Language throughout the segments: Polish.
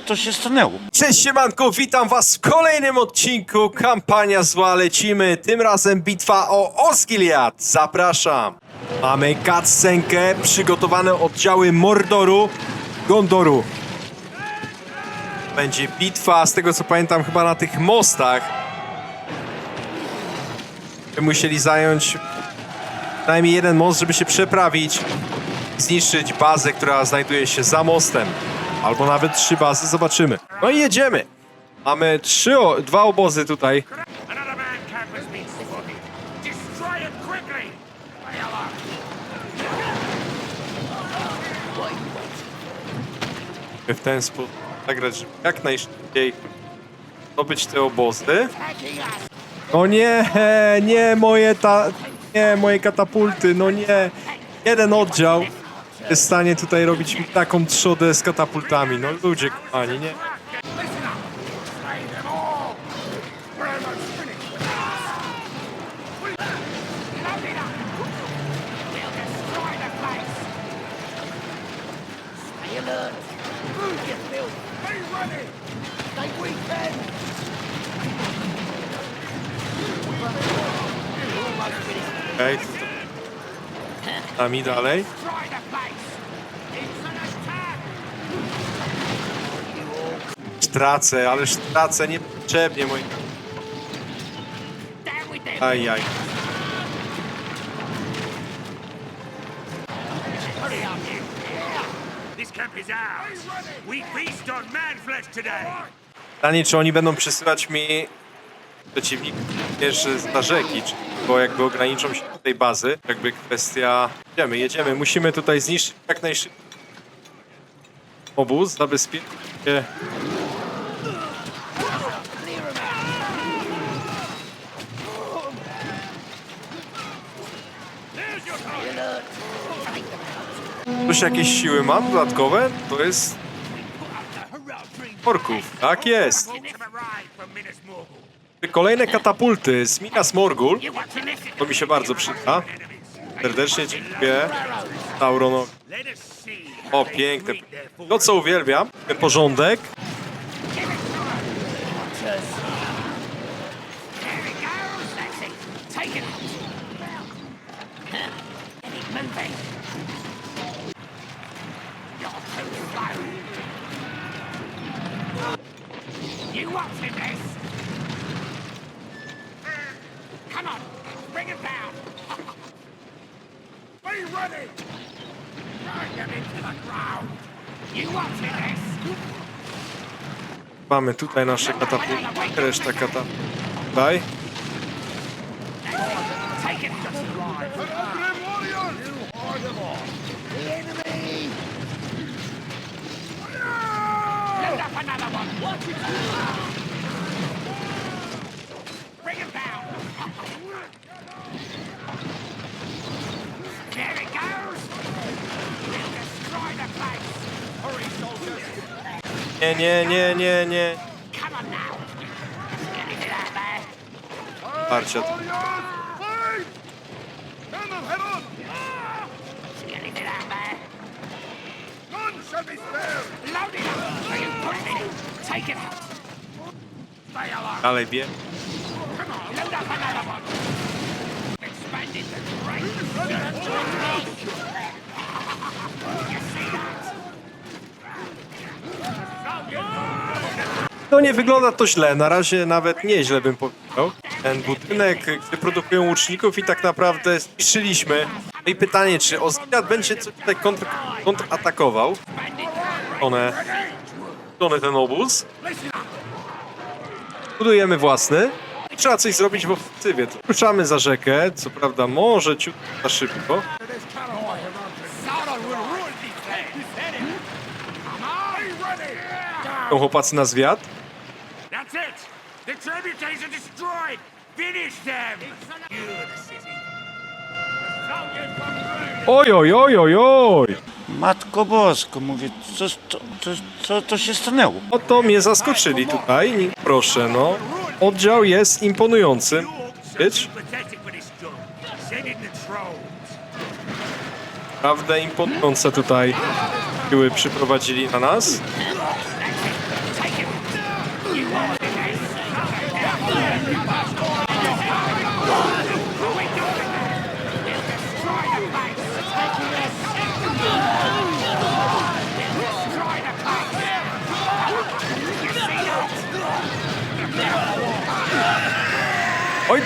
to się stanęło? Cześć siemanko, witam was w kolejnym odcinku Kampania Zła Lecimy, tym razem bitwa o Osgiliath, zapraszam. Mamy cutscenkę, przygotowane oddziały Mordoru, Gondoru. Będzie bitwa, z tego co pamiętam, chyba na tych mostach. Musieli zająć najmniej jeden most, żeby się przeprawić, zniszczyć bazę, która znajduje się za mostem. Albo nawet trzy bazy, zobaczymy. No i jedziemy. Mamy trzy, o, dwa obozy tutaj. W ten sposób zagrać, żeby jak najszybciej zdobyć te obozy. No nie, nie moje ta... Nie, moje katapulty, no nie. Jeden oddział jest w stanie tutaj robić taką trzodę z katapultami. No ludzie kochani, nie? Up! Slay them Tracę, ależ tracę niepotrzebnie, moi... Ajaj. Pytanie, czy oni będą przesyłać mi przeciwników jeszcze z rzeki, czy bo jakby ograniczą się do tej bazy, jakby kwestia... Jedziemy, jedziemy, musimy tutaj zniszczyć jak najszybciej obóz, zabezpieczyć się... Coś jakieś siły mam dodatkowe? To jest orków, tak jest. Kolejne katapulty z Minas Morgul, to mi się bardzo przyda. Serdecznie dziękuję Tauronowi. O, piękne. To, co uwielbiam, porządek. You watching this? Come on, bring it down. Be ready. Drive them into the ground. You this? Mamy tutaj nasze katapulty, reszta katapult. Tutaj. Take it right. Load up another one. Bring him down. There it goes. We'll destroy the place. Hurry, soldiers. Nie, nie, nie, nie, nie. Come on now. Get it out there. Parcia. Get it out there. None shall be spared. Load it up. You put it in. Take it out. Stay alive. Dalej bie. Expanded the range. No nie wygląda to źle, na razie nawet nieźle bym powiedział. Ten budynek, gdzie produkują łuczników i tak naprawdę zniszczyliśmy. No i pytanie, czy Osgiliath będzie coś tutaj kontr kontratakował? One, one ten obóz. Budujemy własny. Trzeba coś zrobić w ofensywie. Ruszamy za rzekę, co prawda może ciut za szybko. Są chłopacy na zwiat. That's it. The tributaries are destroyed. Finish them. You the city. Oj, oj, oj, oj, oj. Matko Bosko, mówię, co, co, co, co to się stanęło? No to mnie zaskoczyli tutaj. Proszę, no. Oddział jest imponujący. Być. Naprawdę imponujące tutaj siły przyprowadzili na nas.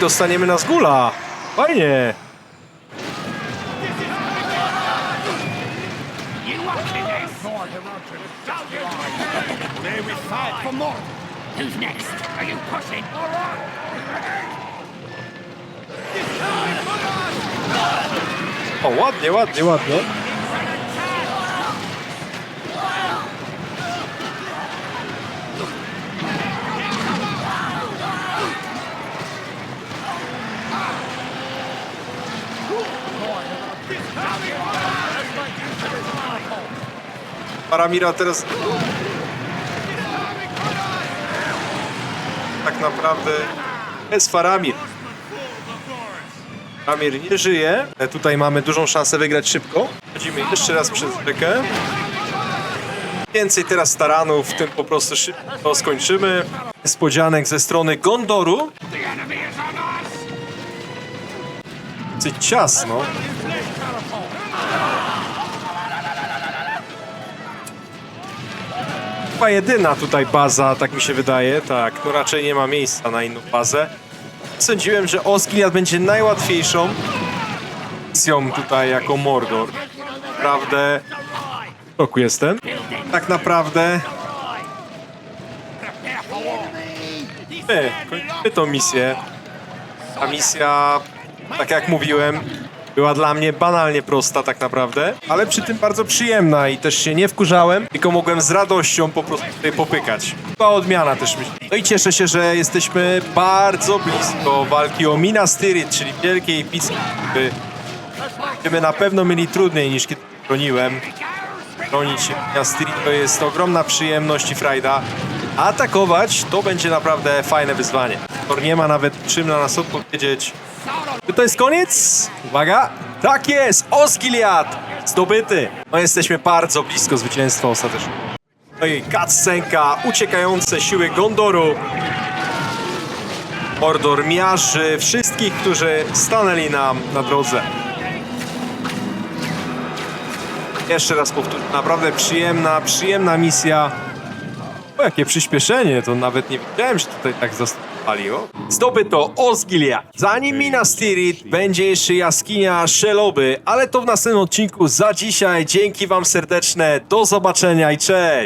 Dostaniemy na zgula. Fajnie. Who's next? Are you pushing? O, ładnie, ładnie, ładnie. Paramira teraz... Tak naprawdę jest Faramir. Faramir nie żyje. Tutaj mamy dużą szansę wygrać szybko. Chodzimy jeszcze raz przez rzekę. Więcej teraz taranów, tym po prostu szybko skończymy. Niespodzianek ze strony Gondoru. Dosyć ciasno. Chyba jedyna tutaj baza, tak mi się wydaje. Tak, no raczej nie ma miejsca na inną bazę. Sądziłem, że Osgiliath będzie najłatwiejszą misją tutaj jako Mordor. Naprawdę... W szoku jestem. Tak naprawdę my kończymy tą misję. Ta misja, tak jak mówiłem, była dla mnie banalnie prosta tak naprawdę, ale przy tym bardzo przyjemna i też się nie wkurzałem, tylko mogłem z radością po prostu tutaj popykać. Była odmiana też myślę. No i cieszę się, że jesteśmy bardzo blisko walki o Minas Tirith, czyli wielkiej bitwy. Będziemy na pewno mieli trudniej niż kiedy broniłem. Bronić się Minas Tirith to jest ogromna przyjemność i frajda. Atakować to będzie naprawdę fajne wyzwanie. Tor nie ma nawet czym na nas odpowiedzieć. Czy to jest koniec? Uwaga! Tak jest! Osgiliad! Zdobyty! No jesteśmy bardzo blisko zwycięstwa ostatecznie. No i cutscenka, uciekające siły Gondoru. Mordor miaży wszystkich, którzy stanęli nam na drodze. Jeszcze raz powtórzę, naprawdę przyjemna, przyjemna misja. O, jakie przyspieszenie, to nawet nie wiedziałem, że tutaj tak zastąpali. Zdobyto Osgiliath. Zanim Minas Tirith będzie jeszcze jaskinia Sheloby, ale to w następnym odcinku za dzisiaj. Dzięki wam serdeczne, do zobaczenia i cześć!